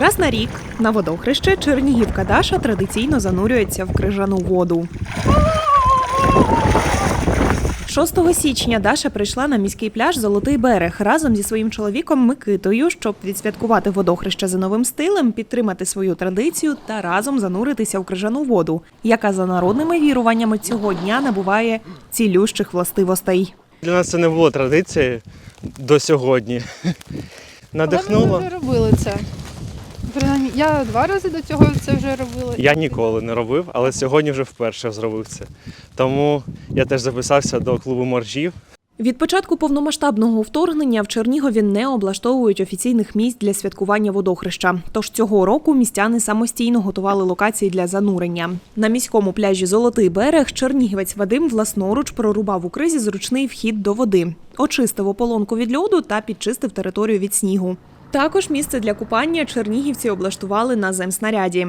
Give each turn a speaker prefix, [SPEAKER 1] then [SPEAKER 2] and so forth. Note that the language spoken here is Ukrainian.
[SPEAKER 1] Раз на рік на водохреще Чернігівка Даша традиційно занурюється в крижану воду. 6 січня Даша прийшла на міський пляж Золотий берег разом зі своїм чоловіком Микитою, щоб відсвяткувати водохреще за новим стилем, підтримати свою традицію та разом зануритися в крижану воду, яка за народними віруваннями цього дня набуває цілющих властивостей.
[SPEAKER 2] Для нас це не було традицією до сьогодні.
[SPEAKER 3] Але
[SPEAKER 2] Надихнуло.
[SPEAKER 3] ми вже робили це. Принаймні, Я два рази до цього це вже робила.
[SPEAKER 2] Я ніколи не робив, але сьогодні вже вперше зробив це. Тому я теж записався до клубу моржів.
[SPEAKER 1] Від початку повномасштабного вторгнення в Чернігові не облаштовують офіційних місць для святкування водохреща. Тож цього року містяни самостійно готували локації для занурення. На міському пляжі Золотий берег чернігівець Вадим власноруч прорубав у кризі зручний вхід до води, очистив ополонку від льоду та підчистив територію від снігу. Також місце для купання чернігівці облаштували на земснаряді.